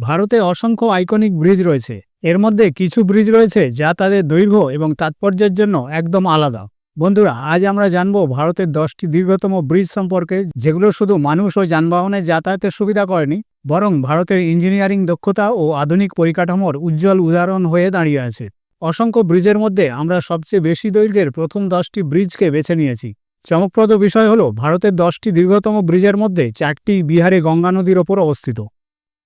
ভারতে অসংখ্য iconic bridge রয়েছে। এর মধ্যে কিছু ব্রিজ রয়েছে যা তাদের দৈর্ঘ্য এবং তাৎপর্যের জন্য একদম আলাদা। বন্ধুরা, আজ আমরা জানব ভারতের দশটি দীর্ঘতম ব্রিজ সম্পর্কে, যেগুলো শুধু মানুষ ও যানবাহনের যাতায়াতের সুবিধা করেনি, বরং ভারতের ইঞ্জিনিয়ারিং দক্ষতা ও আধুনিক পরিকাঠামোর উজ্জ্বল উদাহরণ হয়ে দাঁড়িয়ে আছে। অসংখ্য ব্রিজের মধ্যে আমরা সবচেয়ে বেশি দৈর্ঘ্যের প্রথম দশটি ব্রিজকে বেছে নিয়েছি। চমকপ্রদ বিষয় হল, ভারতের দশটি দীর্ঘতম ব্রিজের মধ্যে চারটি বিহারে গঙ্গা নদীর ওপর অবস্থিত।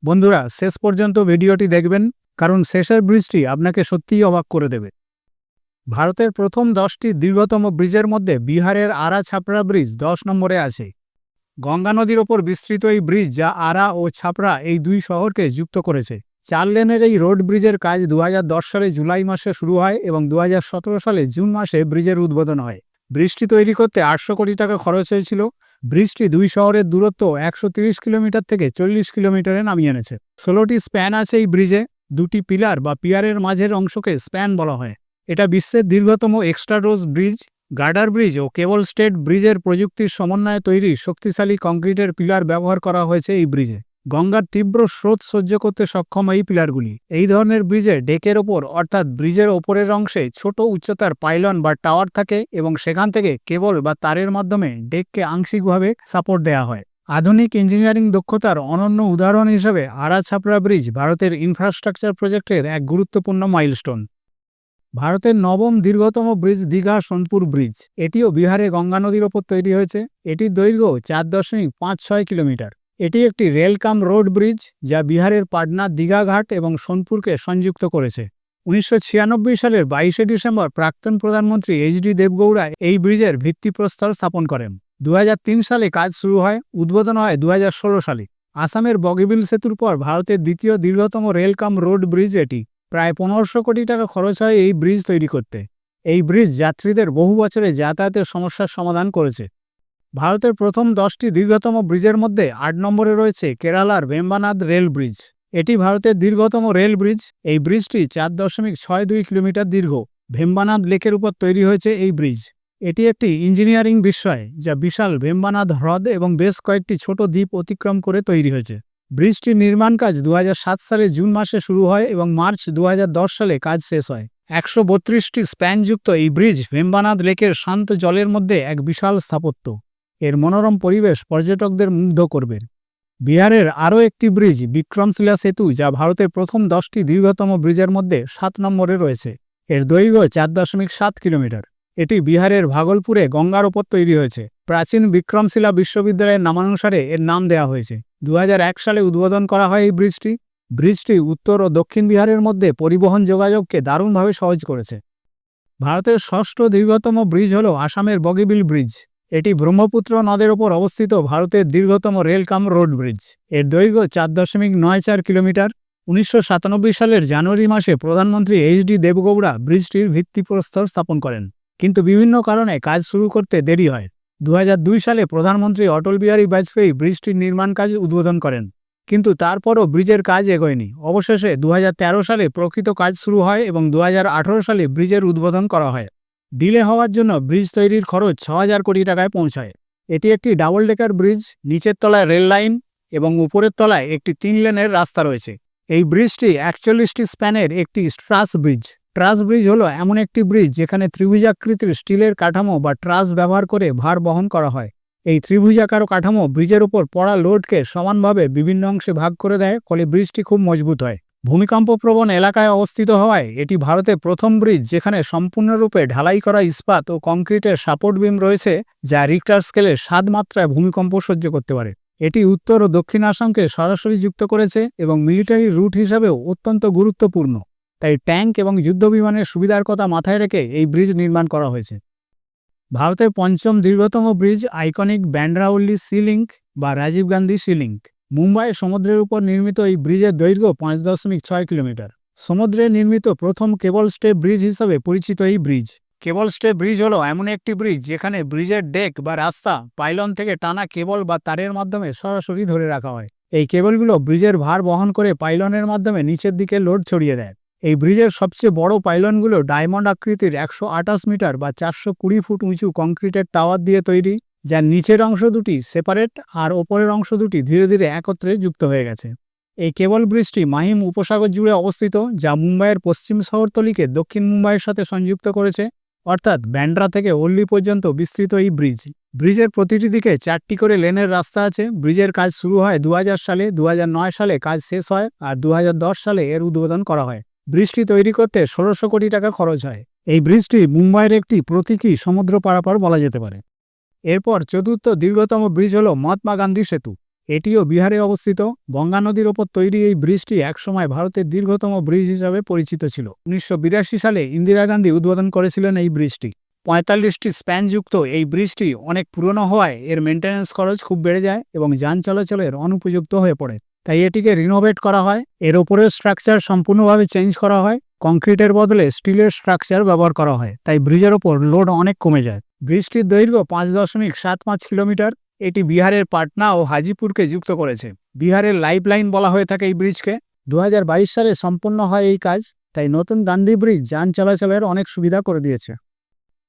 বন্ধুরা, শেষ পর্যন্ত ভিডিওটি দেখবেন, কারণ শেষের ব্রিজটি আপনাকে সত্যিই অবাক করে দেবে। ভারতের প্রথম দশটি দীর্ঘতম ব্রিজের মধ্যে বিহারের আরা ছাপড়া ব্রিজ দশ নম্বরে আছে। গঙ্গা নদীর ওপর বিস্তৃত এই ব্রিজ যা আরা ও ছাপড়া এই দুই শহরকে যুক্ত করেছে। চার লেনের এই রোড ব্রিজের কাজ দু হাজার দশ সালে জুলাই মাসে শুরু হয় এবং দু হাজার সতেরো সালে জুন মাসে ব্রিজের উদ্বোধন হয়। ব্রিজটি তৈরি করতে আটশো কোটি টাকা খরচ হয়েছিল। ব্রিজটি দুই শহরের দূরত্ব একশো কিলোমিটার থেকে চল্লিশ কিলোমিটারে নামিয়ে এনেছে। ষোলোটি স্প্যান আছে এই ব্রিজে, দুটি পিলার বা পিয়ারের মাঝের অংশকে স্প্যান বলা হয়। এটা বিশ্বের দীর্ঘতম extradosed bridge, girder bridge ও কেবল স্টেট ব্রিজের প্রযুক্তির সমন্বয়ে তৈরি শক্তিশালী কংক্রিটের পিলার ব্যবহার করা হয়েছে এই ব্রিজে। গঙ্গার তীব্র স্রোত সহ্য করতে সক্ষম এই পিলারগুলি। এই ধরনের ব্রিজে ডেকের ওপর, অর্থাৎ ব্রিজের ওপরের অংশে ছোট উচ্চতার পাইলন বা টাওয়ার থাকে এবং সেখান থেকে কেবল বা তারের মাধ্যমে ডেককে আংশিকভাবে সাপোর্ট দেওয়া হয়। আধুনিক ইঞ্জিনিয়ারিং দক্ষতার অনন্য উদাহরণ হিসেবে আরা ছাপড়া ব্রিজ ভারতের ইনফ্রাস্ট্রাকচার প্রজেক্টের এক গুরুত্বপূর্ণ মাইলস্টোন। ভারতের নবম দীর্ঘতম ব্রিজ দীঘা সোনপুর ব্রিজ। এটিও বিহারে গঙ্গা নদীর ওপর তৈরি হয়েছে। এটির দৈর্ঘ্য চার দশমিক পাঁচ ছয় কিলোমিটার। এটি একটি রেল কাম রোড ব্রিজ যা বিহারের পাটনা দীঘাঘাট এবং সোনপুরকে সংযুক্ত করেছে। উনিশশো ছিয়ানব্বই সালের বাইশে ডিসেম্বর প্রাক্তন প্রধানমন্ত্রী এইচ ডি দেবগৌড়া এই ব্রিজের ভিত্তিপ্রস্তর স্থাপন করেন। দু হাজার তিন সালে কাজ শুরু হয়, উদ্বোধন হয় দু হাজার ষোলো সালে। আসামের বগিবিল সেতুর পর ভারতের দ্বিতীয় দীর্ঘতম রেলকাম রোড ব্রিজ এটি। প্রায় পনেরোশো কোটি টাকা খরচ হয় এই ব্রিজ তৈরি করতে। এই ব্রিজ যাত্রীদের বহু বছরে যাতায়াতের সমস্যার সমাধান করেছে। ভারতের প্রথম দশটি দীর্ঘতম ব্রিজের মধ্যে আট নম্বরে রয়েছে কেরালার ভেম্বানাদ রেল ব্রিজ। এটি ভারতের দীর্ঘতম রেল ব্রিজ। এই ব্রিজটি চার দশমিক ছয় দুই কিলোমিটার দীর্ঘ। ভেম্বানাদ লেকের উপর তৈরি হয়েছে এই ব্রিজ। এটি একটি ইঞ্জিনিয়ারিং বিষয় যা বিশাল ভেম্বানাদ হ্রদ এবং বেশ কয়েকটি ছোট দ্বীপ অতিক্রম করে তৈরি হয়েছে। ব্রিজটির নির্মাণ কাজ দু হাজার সাত সালে জুন মাসে শুরু হয় এবং মার্চ দু হাজার দশ সালে কাজ শেষ হয়। একশো বত্রিশটি স্প্যানযুক্ত এই ব্রিজ ভেম্বানাদ লেকের শান্ত জলের মধ্যে এক বিশাল স্থাপত্য। এর মনোরম পরিবেশ পর্যটকদের মুগ্ধ করবে। বিহারের আরও একটি ব্রিজ, বিক্রমশিলা সেতু, যা ভারতের প্রথম দশটি দীর্ঘতম ব্রিজের মধ্যে সাত নম্বরে রয়েছে। এর দৈর্ঘ্য চার দশমিক সাত কিলোমিটার। এটি বিহারের ভাগলপুরে গঙ্গার ওপর তৈরি হয়েছে। প্রাচীন বিক্রমশিলা বিশ্ববিদ্যালয়ের নামানুসারে এর নাম দেওয়া হয়েছে। দু হাজার এক সালে উদ্বোধন করা হয় এই ব্রিজটি। ব্রিজটি উত্তর ও দক্ষিণ বিহারের মধ্যে পরিবহন যোগাযোগকে দারুণভাবে সহজ করেছে। ভারতের ষষ্ঠ দীর্ঘতম ব্রিজ হল আসামের বগিবিল ব্রিজ। এটি ব্রহ্মপুত্র নদের ওপর অবস্থিত ভারতের দীর্ঘতম রেল কাম রোড ব্রিজ। এর দৈর্ঘ্য চার দশমিক নয় চার কিলোমিটার। উনিশশো সাতানব্বই সালের জানুয়ারি মাসে প্রধানমন্ত্রী এইচ ডি দেবগৌড়া ব্রিজটির ভিত্তিপ্রস্তর স্থাপন করেন। কিন্তু বিভিন্ন কারণে কাজ শুরু করতে দেরি হয়। দু হাজার দুই সালে প্রধানমন্ত্রী অটল বিহারী বাজপেয়ী ব্রিজটির নির্মাণ কাজ উদ্বোধন করেন। কিন্তু তারপরও ব্রিজের কাজ এগোয়নি। অবশেষে দু হাজার তেরো সালে প্রকৃত কাজ শুরু হয় এবং দু হাজার আঠেরো সালে ব্রিজের উদ্বোধন করা হয়। ডিলে হওয়ার জন্য ব্রিজ তৈরির খরচ ছ হাজার কোটি টাকায় পৌঁছায়। এটি একটি ডাবল ডেকার ব্রিজ নিচের তলায় রেল লাইন এবং উপরের তলায় একটি তিন লেনের রাস্তা রয়েছে। এই ব্রিজটি একচল্লিশটি স্প্যানের একটি স্ট্রাস ব্রিজ ট্রাস ব্রিজ হলো এমন একটি ব্রিজ যেখানে ত্রিভুজাকৃতির স্টিলের কাঠামো বা ট্রাস ব্যবহার করে ভার বহন করা হয়। এই ত্রিভুজাকার কাঠামো ব্রিজের উপর পড়া লোডকে সমানভাবে বিভিন্ন অংশে ভাগ করে দেয়, ফলে ব্রিজটি খুব মজবুত হয়। ভূমিকম্পপ্রবণ এলাকায় অবস্থিত হওয়ায় এটি ভারতের প্রথম ব্রিজ যেখানে সম্পূর্ণরূপে ঢালাই করা ইস্পাত ও কংক্রিটের সাপোর্ট বিম রয়েছে, যা রিক্টার স্কেলে সাত মাত্রায় ভূমিকম্প সহ্য করতে পারে। এটি উত্তর ও দক্ষিণ আসামকে সরাসরি যুক্ত করেছে এবং মিলিটারি রুট হিসাবেও অত্যন্ত গুরুত্বপূর্ণ। তাই ট্যাঙ্ক এবং যুদ্ধবিমানের সুবিধার কথা মাথায় রেখে এই ব্রিজ নির্মাণ করা হয়েছে। ভারতের পঞ্চম দীর্ঘতম ব্রিজ আইকনিক ব্যান্ড্রাউল্লি সি লিঙ্ক বা রাজীব গান্ধী সি লিঙ্ক মুম্বাইয়ের সমুদ্রের উপর নির্মিত এই ব্রিজের দৈর্ঘ্য পাঁচ দশমিক ছয় কিলোমিটার। সমুদ্রে নির্মিত প্রথম কেবল স্টে ব্রিজ হিসাবে পরিচিত এই ব্রিজ। কেবল স্টে ব্রিজ হলো এমন একটি ব্রিজ যেখানে ব্রিজের ডেক বা রাস্তা, পাইলন থেকে টানা কেবল বা তারের মাধ্যমে সরাসরি ধরে রাখা হয়। এই কেবলগুলো ব্রিজের ভার বহন করে পাইলনের মাধ্যমে নিচের দিকে লোড ছড়িয়ে দেয়। এই ব্রিজের সবচেয়ে বড় পাইলনগুলো ডায়মন্ড আকৃতির একশো আঠাশ মিটার বা চারশো কুড়ি ফুট উঁচু কংক্রিটের টাওয়ার দিয়ে তৈরি। যার নিচের অংশ দুটি সেপারেট আর ওপরের অংশ দুটি ধীরে ধীরে একত্রে যুক্ত হয়ে গেছে। এই কেবল ব্রিজটি মাহিম উপসাগর জুড়ে অবস্থিত, যা মুম্বাইয়ের পশ্চিম শহরতলিকে দক্ষিণ মুম্বাইয়ের সাথে সংযুক্ত করেছে, অর্থাৎ ব্যান্ড্রা থেকে ওল্লি পর্যন্ত বিস্তৃত এই ব্রিজ। ব্রিজের প্রতিটি দিকে চারটি করে লেনের রাস্তা আছে। ব্রিজের কাজ শুরু হয় দু হাজার সালে দু হাজার নয় সালে কাজ শেষ হয় আর দু হাজার দশ সালে এর উদ্বোধন করা হয়। ব্রিজটি তৈরি করতে ষোলোশো কোটি টাকা খরচ হয়। এই ব্রিজটি মুম্বাইয়ের একটি প্রতীকী সমুদ্র পারাপার বলা যেতে পারে। এরপর চতুর্থ দীর্ঘতম ব্রিজ হল মহাত্মা গান্ধী সেতু। এটিও বিহারে অবস্থিত। গঙ্গা নদীর ওপর তৈরি এই ব্রিজটি একসময় ভারতের দীর্ঘতম ব্রিজ হিসাবে পরিচিত ছিল। উনিশশো বিরাশি সালে ইন্দিরা গান্ধী উদ্বোধন করেছিলেন এই ব্রিজটি। পঁয়তাল্লিশটি স্প্যানযুক্ত এই ব্রিজটি অনেক পুরনো হওয়ায় এর মেনটেন্যান্স খরচ খুব বেড়ে যায় এবং যান চলাচলের অনুপযুক্ত হয়ে পড়ে। তাই এটিকে রিনোভেট করা হয়। এর ওপরের স্ট্রাকচার সম্পূর্ণভাবে চেঞ্জ করা হয়। কংক্রিটের বদলে স্টিলের স্ট্রাকচার ব্যবহার করা হয়, তাই ব্রিজের ওপর লোড অনেক কমে যায়। ব্রিজটির দৈর্ঘ্য পাঁচ দশমিক সাত পাঁচ কিলোমিটার, এটি বিহারের পাটনা ও হাজিপুরকে যুক্ত করেছে। বিহারের লাইফলাইন বলা হয়ে থাকে এই ব্রিজকে। দু হাজার বাইশ সালে সম্পন্ন হয় এই কাজ, তাই নতুন গান্ধী ব্রিজ যান চলাচলের অনেক সুবিধা করে দিয়েছে।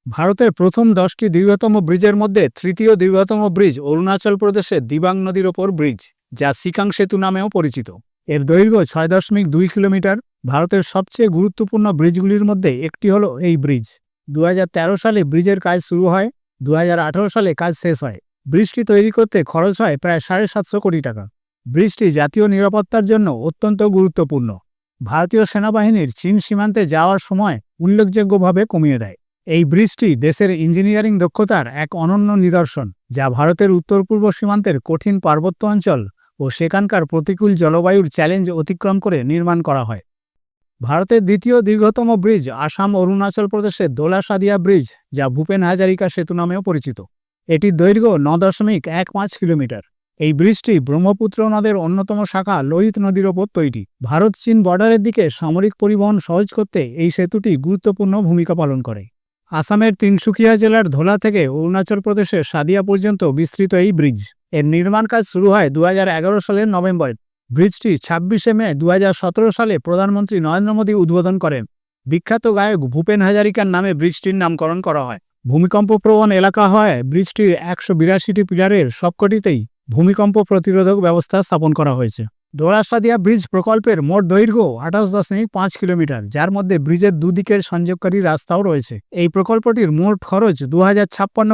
ভারতের প্রথম দশটি দীর্ঘতম ব্রিজের মধ্যে তৃতীয় দীর্ঘতম ব্রিজ অরুণাচল প্রদেশের দিবাং নদীর ওপর ব্রিজ, যা সিকাং সেতু নামেও পরিচিত। এর দৈর্ঘ্য ছয় দশমিক দুই কিলোমিটার ভারতের সবচেয়ে গুরুত্বপূর্ণ ব্রিজগুলির মধ্যে একটি হলো এই ব্রিজ। দু হাজার তেরো সালে ব্রিজের কাজ শুরু হয়, দুহাজার আঠারো সালে কাজ শেষ হয়। ব্রিজটি তৈরি করতে খরচ হয় প্রায় সাড়ে সাতশো কোটি টাকা। ব্রিজটি জাতীয় নিরাপত্তার জন্য অত্যন্ত গুরুত্বপূর্ণ। ভারতীয় সেনাবাহিনীর চীন সীমান্তে যাওয়ার সময় উল্লেখযোগ্যভাবে কমিয়ে দেয়। এই ব্রিজটি দেশের ইঞ্জিনিয়ারিং দক্ষতার এক অনন্য নিদর্শন, যা ভারতের উত্তর পূর্ব সীমান্তের কঠিন পার্বত্য অঞ্চল ও সেখানকার প্রতিকূল জলবায়ুর চ্যালেঞ্জ অতিক্রম করে নির্মাণ করা হয়। ভারতের দ্বিতীয় দীর্ঘতম ব্রিজ আসাম অরুণাচল প্রদেশের দোলা সাদিয়া ব্রিজ, যা ভূপেন হাজারিকা সেতু নামেও পরিচিত। এটির দৈর্ঘ্য ন দশমিক এক পাঁচ কিলোমিটার। এই ব্রিজটি ব্রহ্মপুত্র নদের অন্যতম শাখা লোহিত নদীর ওপর তৈরি। ভারত চীন বর্ডারের দিকে সামরিক পরিবহন সহজ করতে এই সেতুটি গুরুত্বপূর্ণ ভূমিকা পালন করে। আসামের তিনসুকিয়া জেলার ধোলা থেকে অরুণাচল প্রদেশের সাদিয়া পর্যন্ত বিস্তৃত এই ব্রিজ। এর নির্মাণ কাজ শুরু হয় দু হাজার এগারো সালের নভেম্বর। ব্রিজটি ছাব্বিশে মে দু হাজার সতেরো সালে প্রধানমন্ত্রী নরেন্দ্র মোদী উদ্বোধন করেন। বিখ্যাত গায়ক ভূপেন হাজারিকার নামে ব্রিজটির নামকরণ করা হয়। ভূমিকম্প প্রবণ এলাকা হয় ব্রিজটির একশো বিরাশিটি পিলারের সবকটিতেই ভূমিকম্প প্রতিরোধক ব্যবস্থা স্থাপন করা হয়েছে। দোরাসাদিয়া ব্রিজ প্রকল্পের মোট দৈর্ঘ্য আঠাশ দশমিক পাঁচ কিলোমিটার, যার মধ্যে ব্রিজের দুদিকের সংযোগকারী রাস্তাও রয়েছে। এই প্রকল্পটির মোট খরচ দু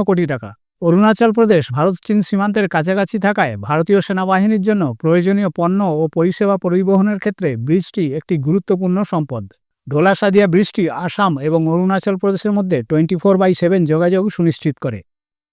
কোটি টাকা। অরুণাচল প্রদেশ, ভারত, চীন সীমান্তের কাছাকাছি থাকায় ভারতীয় সেনাবাহিনীর জন্য প্রয়োজনীয় পণ্য ও পরিষেবা পরিবহনের ক্ষেত্রে ব্রিজটি একটি গুরুত্বপূর্ণ সম্পদ। ঢোলাসাদিয়া ব্রিজটি আসাম এবং অরুণাচল প্রদেশের মধ্যে টোয়েন্টি ফোর বাই সেভেন যোগাযোগ সুনিশ্চিত করে।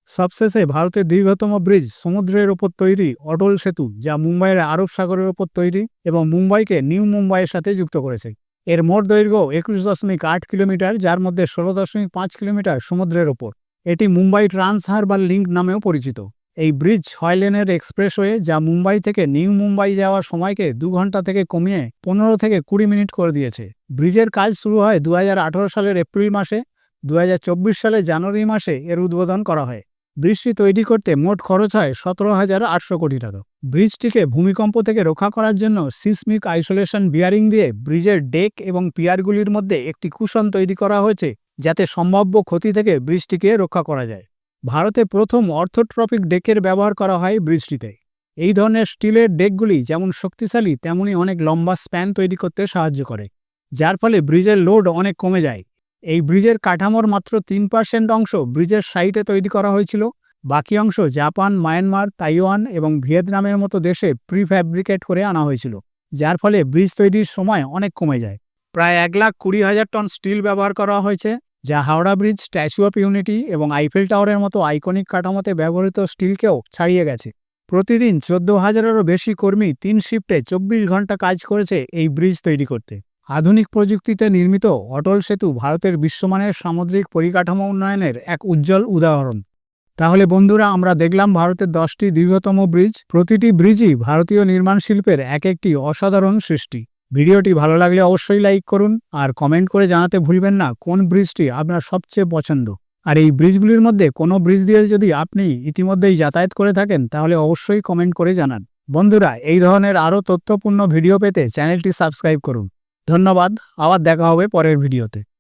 সবশেষে ভারতের দীর্ঘতম ব্রিজ সমুদ্রের ওপর তৈরি অটল সেতু, যা মুম্বাইয়ের আরব সাগরের ওপর তৈরি এবং মুম্বাইকে নিউ মুম্বাইয়ের সাথে যুক্ত করেছে। এর মোট দৈর্ঘ্য একুশ দশমিক আট কিলোমিটার, যার মধ্যে ষোলো দশমিক পাঁচ কিলোমিটার সমুদ্রের ওপর। এটি মুম্বাই ট্রান্স হারবার লিঙ্ক নামেও পরিচিত। এই ব্রিজ ছয় লেনের এক্সপ্রেসওয়ে যা মুম্বাই থেকে নিউ মুম্বাই যাওয়ার সময়কে দু ঘণ্টা থেকে কমিয়ে পনেরো থেকে কুড়ি মিনিট করে দিয়েছে। ব্রিজের কাজ শুরু হয় দু হাজার আঠেরো সালের এপ্রিল মাসে, দুহাজার চব্বিশ সালে জানুয়ারি মাসে এর উদ্বোধন করা হয়। ব্রিজটি তৈরি করতে মোট খরচ হয় সতেরো হাজার আটশো কোটি টাকা। ব্রিজটিকে ভূমিকম্প থেকে রক্ষা করার জন্য সিসমিক আইসোলেশন বিয়ারিং দিয়ে ব্রিজের ডেক এবং পিয়ারগুলির মধ্যে একটি কুশন তৈরি করা হয়েছে যাতে সম্ভাব্য ক্ষতি থেকে বৃষ্টিকে রক্ষা করা যায়। ভারতে প্রথম অর্থোট্রপিক ডেকের ব্যবহার করা হয় বৃষ্টিতে। এই ধরনের স্টিলের ডেকগুলি যেমন শক্তিশালী, তেমনি অনেক লম্বা স্প্যান তৈরি করতে সাহায্য করে, যার ফলে ব্রিজের লোড অনেক কমে যায়। এই ব্রিজের কাঠামোর মাত্র তিন পার্সেন্ট অংশ ব্রিজের সাইটে তৈরি করা হয়েছিল। বাকি অংশ জাপান, মায়ানমার, তাইওয়ান এবং ভিয়েতনামের মতো দেশে প্রিফ্যাব্রিকেট করে আনা হয়েছিল, যার ফলে ব্রিজ তৈরির সময় অনেক কমে যায়। প্রায় এক লাখ কুড়ি হাজার টন স্টিল ব্যবহার করা হয়েছে। যা Howrah bridge, Statue of Unity এবং আইফেল টাওয়ারের মতো আইকনিক কাঠামোতে ব্যবহৃত স্টিলকেও ছাড়িয়ে গেছে। প্রতিদিন চোদ্দ হাজারেরও বেশি কর্মী তিন শিফটে চব্বিশ ঘণ্টা কাজ করেছে এই ব্রিজ তৈরি করতে। আধুনিক প্রযুক্তিতে নির্মিত অটল সেতু ভারতের বিশ্বমানের সামুদ্রিক পরিকাঠামো উন্নয়নের এক উজ্জ্বল উদাহরণ। তাহলে বন্ধুরা, আমরা দেখলাম ভারতের দশটি দীর্ঘতম ব্রিজ। প্রতিটি ব্রিজই ভারতীয় নির্মাণ শিল্পের এক একটি অসাধারণ সৃষ্টি। ভিডিওটি ভালো লাগলে অবশ্যই লাইক করুন আর কমেন্ট করে জানাতে ভুলবেন না কোন ব্রিজটি আপনার সবচেয়ে পছন্দ। আর এই ব্রিজগুলির মধ্যে কোনো ব্রিজ দিয়ে যদি আপনি ইতিমধ্যেই যাতায়াত করে থাকেন তাহলে অবশ্যই কমেন্ট করে জানান। বন্ধুরা, এই ধরনের আরও তথ্যপূর্ণ ভিডিও পেতে চ্যানেলটি সাবস্ক্রাইব করুন। ধন্যবাদ, আবার দেখা হবে পরের ভিডিওতে।